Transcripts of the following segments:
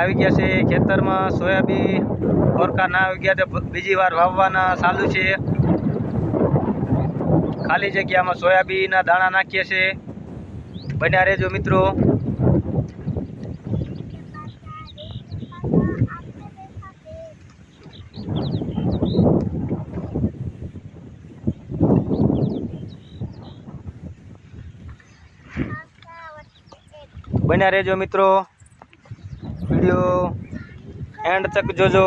આવી ગયા છે. ખેતરમાં સોયાબીન ઓરકા ના આવી ગયા તે બીજી વાર વાવવાના ચાલુ છે. ખાલી જગ્યામાં સોયાબીનના દાણા નાખીએ છે. બન્યા રહેજો મિત્રો. બન્યા રહેજો મિત્રો. વીડિયો એન્ડ તક જોજો.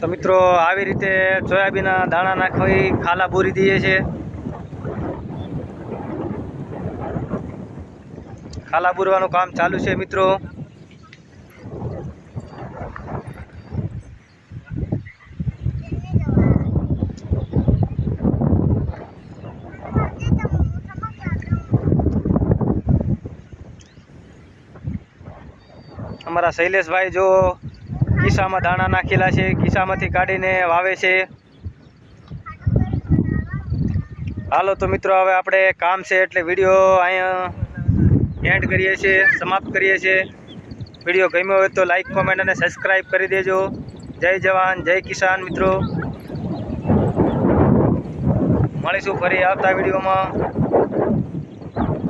તો મિત્રો, આવી રીતે સોયાબીનના દાણા નાખી ખાલા પૂરી દઈએ છીએ. ખાલા પૂરવાનું કામ ચાલુ છે મિત્રો. અમારા શૈલેષભાઈ જો કિસ્સામાં દાણા નાખેલા છે કિસ્સામાંથી કાઢીને વાવે છે. હાલો તો મિત્રો, હવે આપણે કામ છે એટલે વીડિયો અહીંયા એન્ડ કરીએ છીએ, સમાપ્ત કરીએ છીએ. વીડિયો ગમ્યો હોય તો લાઈક કોમેન્ટ અને સબસ્ક્રાઈબ કરી દેજો. જય જવાન, જય કિસાન મિત્રો. મળીશું ફરી આવતા વિડીયોમાં.